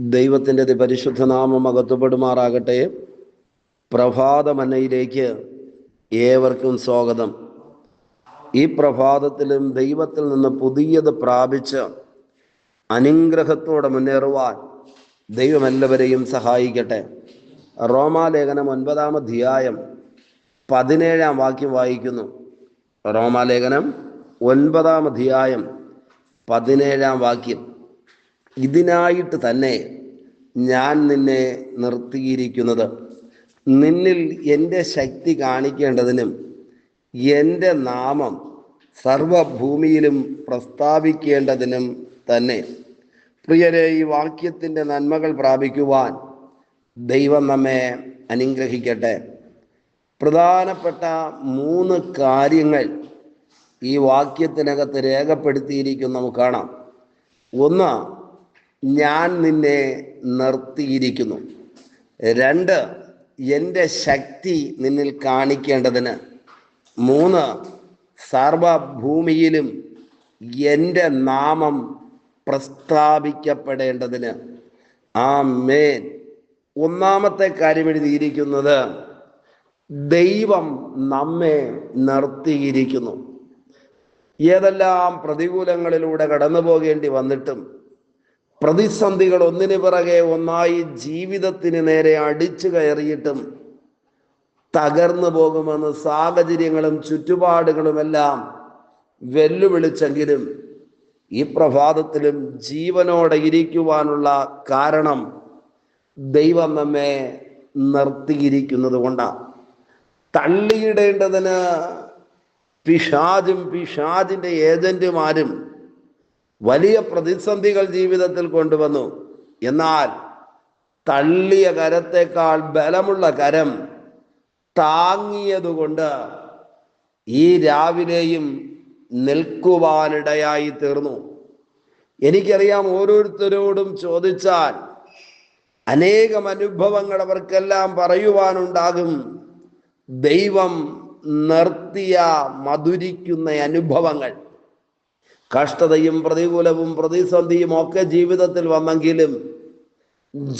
ദൈവത്തിന്റെ പരിശുദ്ധ നാമം അകത്തുപെടുമാറാകട്ടെ പ്രഭാതമന്നയിലേക്ക് ഏവർക്കും സ്വാഗതം. ഈ പ്രഭാതത്തിലും ദൈവത്തിൽ നിന്ന് പുതിയത് പ്രാപിച്ച് അനുഗ്രഹത്തോടെ മുന്നേറുവാൻ ദൈവം എല്ലാവരെയും സഹായിക്കട്ടെ. റോമാലേഖനം ഒൻപതാം അധ്യായം പതിനേഴാം വാക്യം വായിക്കുന്നു. റോമാലേഖനം ഒൻപതാം അധ്യായം പതിനേഴാം വാക്യം. ഇതിനായിട്ട് തന്നെ ഞാൻ നിന്നെ നിർത്തിയിരിക്കുന്നത്. നിന്നിൽ എന്റെ ശക്തി കാണിക്കേണ്ടതിനും എന്റെ നാമം സർവഭൂമിയിലും പ്രസ്താവിക്കേണ്ടതിനും തന്നെ. പ്രിയരെ ഈ വാക്യത്തിന്റെ നന്മകൾ പ്രാപിക്കുവാൻ ദൈവം നമ്മെ അനുഗ്രഹിക്കട്ടെ. പ്രധാനപ്പെട്ട മൂന്ന് കാര്യങ്ങൾ ഈ വാക്യത്തിനകത്ത് രേഖപ്പെടുത്തിയിരിക്കും നമുക്ക് കാണാം. ഒന്ന് ഞാൻ നിന്നെ നിർത്തിയിരിക്കുന്നു. രണ്ട് എന്റെ ശക്തി നിന്നിൽ കാണിക്കേണ്ടതിന്. മൂന്ന് സർവഭൂമിയിലും എന്റെ നാമം പ്രസ്താവിക്കപ്പെടേണ്ടതിന്. ആ മേൻ ഒന്നാമത്തെ കാര്യം എഴുതിയിരിക്കുന്നത് ദൈവം നമ്മെ നിർത്തിയിരിക്കുന്നു. ഏതെല്ലാം പ്രതികൂലങ്ങളിലൂടെ കടന്നു പോകേണ്ടി വന്നിട്ടും പ്രതിസന്ധികൾ ഒന്നിനു പിറകെ ഒന്നായി ജീവിതത്തിന് നേരെ അടിച്ചു കയറിയിട്ടും തകർന്നു പോകുമെന്ന് സാഹചര്യങ്ങളും ചുറ്റുപാടുകളുമെല്ലാം വെല്ലുവിളിച്ചെങ്കിലും ഈ പ്രഭാതത്തിലും ജീവനോടെ ഇരിക്കുവാനുള്ള കാരണം ദൈവം നമ്മെ നിർത്തിയിരിക്കുന്നത് കൊണ്ടാണ്. തള്ളിയിടേണ്ടതിന് പിഷാജും പിശാജിന്റെ ഏജന്റുമാരും വലിയ പ്രതിസന്ധികൾ ജീവിതത്തിൽ കൊണ്ടുവന്നു. എന്നാൽ തള്ളിയ കരത്തേക്കാൾ ബലമുള്ള കരം താങ്ങിയതുകൊണ്ട് ഈ രാവിലെയും നിൽക്കുവാനിടയായി തീർന്നു. എനിക്കറിയാം ഓരോരുത്തരോടും ചോദിച്ചാൽ അനേകം അനുഭവങ്ങൾ അവർക്കെല്ലാം പറയുവാനുണ്ടാകും. ദൈവം നിർത്തിയ മധുരിക്കുന്ന അനുഭവങ്ങൾ. കഷ്ടതയും പ്രതികൂലവും പ്രതിസന്ധിയും ഒക്കെ ജീവിതത്തിൽ വന്നെങ്കിലും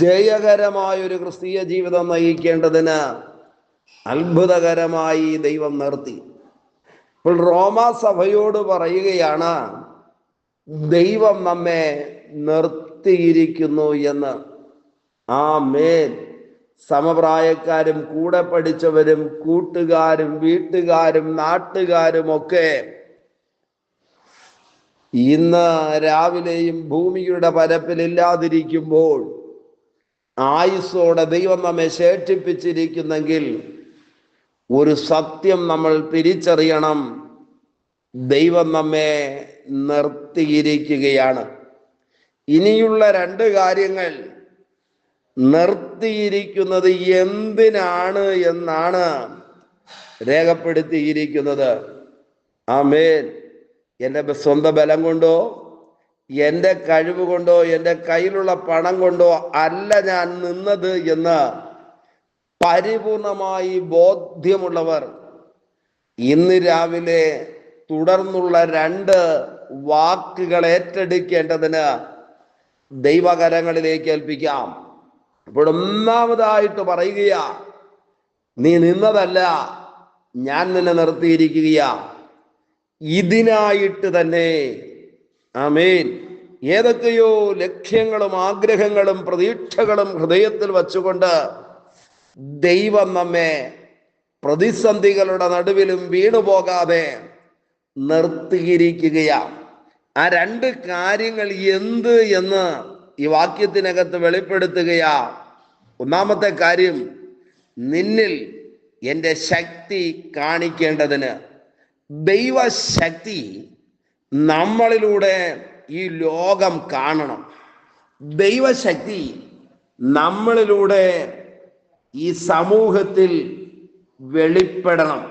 ജയകരമായ ഒരു ക്രിസ്തീയ ജീവിതം നയിക്കേണ്ടതിന് അത്ഭുതകരമായി ദൈവം നിർത്തി. ഇപ്പോൾ റോമാ സഭയോട് പറയുകയാണ് ദൈവം നമ്മെ നിർത്തിയിരിക്കുന്നു എന്ന്. ആ മേൽ സമപ്രായക്കാരും കൂടെ പഠിച്ചവരും കൂട്ടുകാരും വീട്ടുകാരും നാട്ടുകാരും ഒക്കെ ഇന്ന് രാവിലെയും ഭൂമിയുടെ പരപ്പിലില്ലാതിരിക്കുമ്പോൾ ആയുസ്സോടെ ദൈവം നമ്മെ ശേഷിപ്പിച്ചിരിക്കുന്നെങ്കിൽ ഒരു സത്യം നമ്മൾ തിരിച്ചറിയണം. ദൈവം നമ്മെ നിർത്തിയിരിക്കുകയാണ്. ഇനിയുള്ള രണ്ട് കാര്യങ്ങൾ. നിർത്തിയിരിക്കുന്നത് എന്തിനാണ് എന്നാണ് രേഖപ്പെടുത്തിയിരിക്കുന്നത്. ആമേൻ. എന്റെ സ്വന്തം ബലം കൊണ്ടോ എന്റെ കഴിവ് കൊണ്ടോ എന്റെ കയ്യിലുള്ള പണം കൊണ്ടോ അല്ല ഞാൻ നിന്നത് എന്ന് പരിപൂർണമായി ബോധ്യമുള്ളവർ ഇന്ന് രാവിലെ തുടർന്നുള്ള രണ്ട് വാക്കുകൾ ഏറ്റെടുക്കേണ്ടതിന് ദൈവകരങ്ങളിലേക്ക് ഏൽപ്പിക്കാം. അപ്പോൾ ഒന്നാമതായിട്ട് പറയുകയാ നീ നിന്നതല്ല ഞാൻ നിന്നെ നിർത്തിയിരിക്കുകയാ. ഇതിനായിട്ട് തന്നെ. ആമേൻ. ഏതൊക്കെയോ ലക്ഷ്യങ്ങളും ആഗ്രഹങ്ങളും പ്രതീക്ഷകളും ഹൃദയത്തിൽ വച്ചുകൊണ്ട് ദൈവം നമ്മെ പ്രതിസന്ധികളുടെ നടുവിലും വീണു പോകാതെ നിർത്തിയിരിക്കുകയാണ്. ആ രണ്ട് കാര്യങ്ങൾ എന്ത് എന്ന് ഈ വാക്യത്തിനകത്ത് വെളിപ്പെടുത്തുകയാ ഒന്നാമത്തെ കാര്യം നിന്നിൽ എന്റെ ശക്തി കാണിക്കേണ്ടതിന് ദൈവശക്തി നമ്മളിലൂടെ ഈ ലോകം കാണണം. ദൈവശക്തി നമ്മളിലൂടെ ഈ സമൂഹത്തിൽ വെളിപ്പെടണം.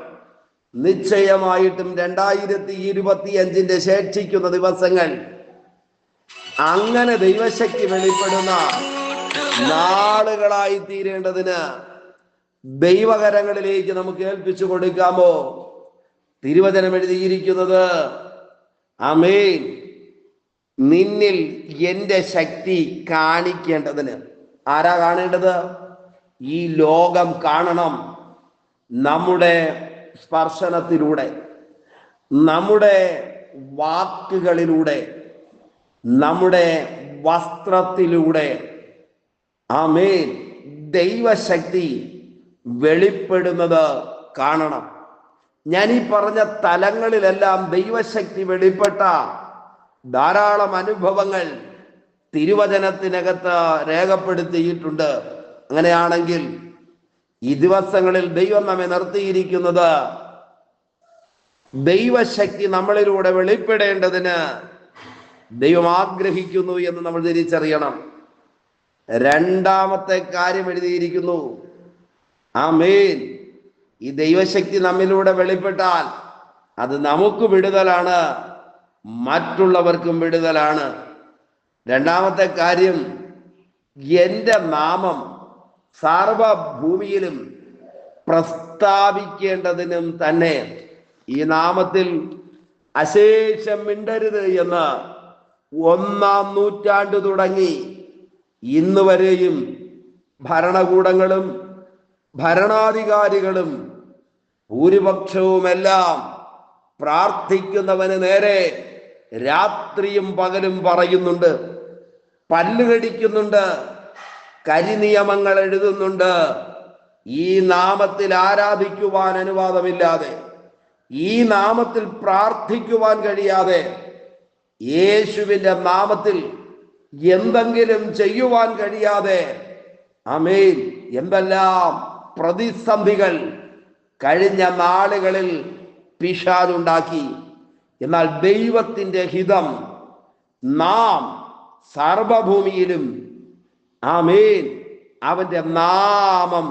നിശ്ചയമായിട്ടും രണ്ടായിരത്തി ഇരുപത്തി അഞ്ചിന്റെ ശേഷിക്കുന്ന ദിവസങ്ങൾ അങ്ങനെ ദൈവശക്തി വെളിപ്പെടുന്ന നാളുകളായി തീരേണ്ടതിന് ദൈവകരങ്ങളിലേക്ക് നമുക്ക് ഏൽപ്പിച്ചു കൊടുക്കാമോ? തിരുവചനം എഴുതിയിരിക്കുന്നത് അമേൻ നിന്നിൽ എന്റെ ശക്തി കാണിക്കേണ്ടതിന് ആരാ കാണേണ്ടത്? ഈ ലോകം കാണണം. നമ്മുടെ സ്പർശനത്തിലൂടെ നമ്മുടെ വാക്കുകളിലൂടെ നമ്മുടെ വസ്ത്രത്തിലൂടെ ആമേൻ. ദൈവശക്തി വെളിപ്പെടുന്നത് കാണണം. ഞാൻ ഈ പറഞ്ഞ തലങ്ങളിലെല്ലാം ദൈവശക്തി വെളിപ്പെട്ട ധാരാളം അനുഭവങ്ങൾ തിരുവചനത്തിനകത്ത് രേഖപ്പെടുത്തിയിട്ടുണ്ട്. അങ്ങനെയാണെങ്കിൽ ഈ ദിവസങ്ങളിൽ ദൈവം നമ്മെ നിർത്തിയിരിക്കുന്നത് ദൈവശക്തി നമ്മളിലൂടെ വെളിപ്പെടേണ്ടതിന് ദൈവം ആഗ്രഹിക്കുന്നു എന്ന് നമ്മൾ തിരിച്ചറിയണം. രണ്ടാമത്തെ കാര്യം എഴുതിയിരിക്കുന്നു. ആമേൻ. ഈ ദൈവശക്തി നമ്മിലൂടെ വെളിപ്പെട്ടാൽ അത് നമുക്ക് വിടുതലാണ് മറ്റുള്ളവർക്കും വിടുതലാണ്. രണ്ടാമത്തെ കാര്യം എന്റെ നാമം സാർവഭൂമിയിലും പ്രസ്താവിക്കേണ്ടതിനും തന്നെ ഈ നാമത്തിൽ അശേഷം മിണ്ടരുത് എന്ന് ഒന്നാം നൂറ്റാണ്ട് തുടങ്ങി. ഇന്ന് വരെയും ഭരണകൂടങ്ങളും ഭരണാധികാരികളും ഭൂരിപക്ഷവുമെല്ലാം പ്രാർത്ഥിക്കുന്നവന് നേരെ രാത്രിയും പകലും പറയുന്നുണ്ട് പല്ലുകടിക്കുന്നുണ്ട് കരിനിയമങ്ങൾ എഴുതുന്നുണ്ട്. ഈ നാമത്തിൽ ആരാധിക്കുവാൻ അനുവാദമില്ലാതെ ഈ നാമത്തിൽ പ്രാർത്ഥിക്കുവാൻ കഴിയാതെ യേശുവിന്റെ നാമത്തിൽ എന്തെങ്കിലും ചെയ്യുവാൻ കഴിയാതെ അമേൻ എന്തെല്ലാം പ്രതിസന്ധികൾ കഴിഞ്ഞ നാളുകളിൽ പിഷാദുണ്ടാക്കി എന്നാൽ ദൈവത്തിന്റെ ഹിതം നാം സർവഭൂമിയിലും ആമേൻ അവന്റെ നാമം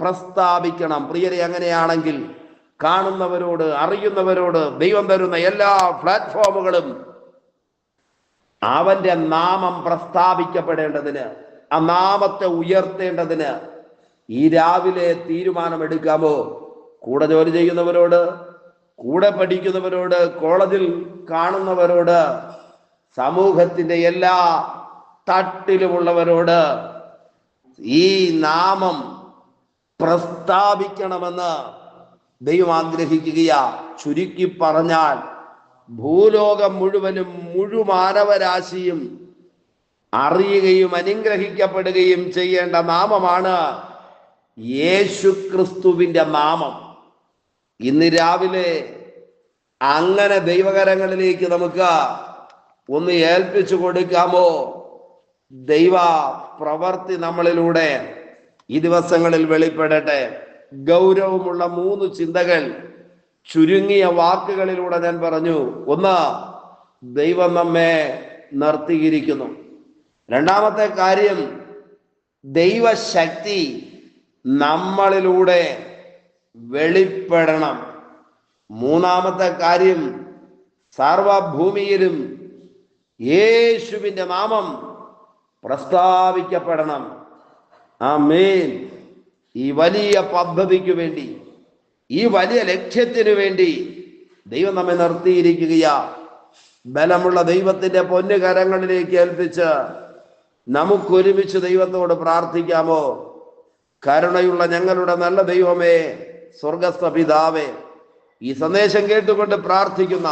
പ്രസ്താവിക്കണം. പ്രിയരെ അങ്ങനെയാണെങ്കിൽ കാണുന്നവരോട് അറിയുന്നവരോട് ദൈവം തരുന്ന എല്ലാ പ്ലാറ്റ്ഫോമുകളും അവന്റെ നാമം പ്രസ്താവിക്കപ്പെടേണ്ടതിന് ആ നാമത്തെ ഉയർത്തേണ്ടതിന് ഈ രാവിലെ തീരുമാനമെടുക്കാമോ? കൂടെ ജോലി ചെയ്യുന്നവരോട് കൂടെ പഠിക്കുന്നവരോട് കോളേജിൽ കാണുന്നവരോട് സമൂഹത്തിന്റെ എല്ലാ തട്ടിലുമുള്ളവരോട് ഈ നാമം പ്രസ്താവിക്കണമെന്ന് ദൈവം ആഗ്രഹിക്കുകയാ. ചുരുക്കി പറഞ്ഞാൽ ഭൂലോകം മുഴുവനും മുഴുമാനവരാശിയും അറിയുകയും അനുഗ്രഹിക്കപ്പെടുകയും ചെയ്യേണ്ട നാമമാണ് യേശു ക്രിസ്തുവിന്റെ നാമം. ഇന്ന് രാവിലെ അങ്ങനെ ദൈവകരങ്ങളിലേക്ക് നമുക്ക് ഒന്ന് ഏൽപ്പിച്ചു കൊടുക്കാമോ? ദൈവ പ്രവർത്തി നമ്മളിലൂടെ ഈ ദിവസങ്ങളിൽ വെളിപ്പെടട്ടെ. ഗൗരവമുള്ള മൂന്ന് ചിന്തകൾ ചുരുങ്ങിയ വാക്കുകളിലൂടെ ഞാൻ പറഞ്ഞു. ഒന്ന് ദൈവം നമ്മെ നിർത്തിയിരിക്കുന്നു. രണ്ടാമത്തെ കാര്യം ദൈവശക്തി നമ്മളിലൂടെ വെളിപ്പെടണം. മൂന്നാമത്തെ കാര്യം സർവഭൂമിയിലും യേശുവിന്റെ നാമം പ്രസ്താവിക്കപ്പെടണം. ആ മേൻ ഈ വലിയ പദ്ധതിക്ക് വേണ്ടി ഈ വലിയ ലക്ഷ്യത്തിനു വേണ്ടി ദൈവം നമ്മെ നിർത്തിയിരിക്കുകയാ. ബലമുള്ള ദൈവത്തിന്റെ പൊന്നുകരങ്ങളിലേക്ക് ഏൽപ്പിച്ച് നമുക്കൊരുമിച്ച് ദൈവത്തോട് പ്രാർത്ഥിക്കാമോ? കരുണയുള്ള ഞങ്ങളുടെ നല്ല ദൈവമേ സ്വർഗസ്ഥ പിതാവേ ഈ സന്ദേശം കേട്ടുകൊണ്ട് പ്രാർത്ഥിക്കുന്ന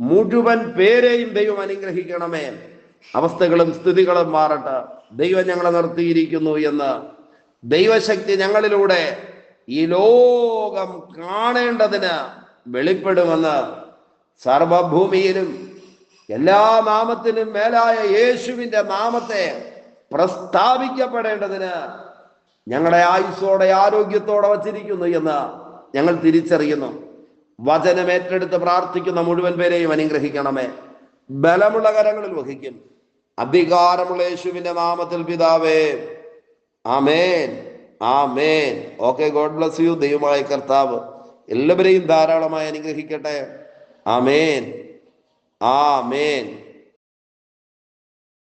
മുഴുവൻ പേരെയും ദൈവം അനുഗ്രഹിക്കണമേ. അവസ്ഥകളും സ്ഥിതികളും മാറട്ടെ. ദൈവം ഞങ്ങളെ നിർത്തിയിരിക്കുന്നു എന്ന് ദൈവശക്തി ഞങ്ങളിലൂടെ ഈ ലോകം കാണേണ്ടതിന് വെളിപ്പെടുമെന്ന് സർവഭൂമിയിലും എല്ലാ നാമത്തിനും മേലായ യേശുവിന്റെ നാമത്തെ പ്രസ്താവിക്കപ്പെടേണ്ടതിന് ഞങ്ങളെ ആയുസ്സോടെ ആരോഗ്യത്തോടെ വച്ചിരിക്കുന്നു എന്ന് ഞങ്ങൾ തിരിച്ചറിയുന്നു. വചനം ഏറ്റെടുത്ത് പ്രാർത്ഥിക്കുന്ന മുഴുവൻ പേരെയും അനുഗ്രഹിക്കണമേ. ബലമുള്ള കരങ്ങളിൽ വഹിക്കും. അധികാരമുള്ള യേശുവിന്റെ നാമത്തിൽ പിതാവേ. ആമേൻ. ആമേൻ. Okay God bless you. ദൈവമായ കർത്താവ് എല്ലാവരെയും ധാരാളമായി അനുഗ്രഹിക്കട്ടെ. ആമേൻ. ആമേൻ.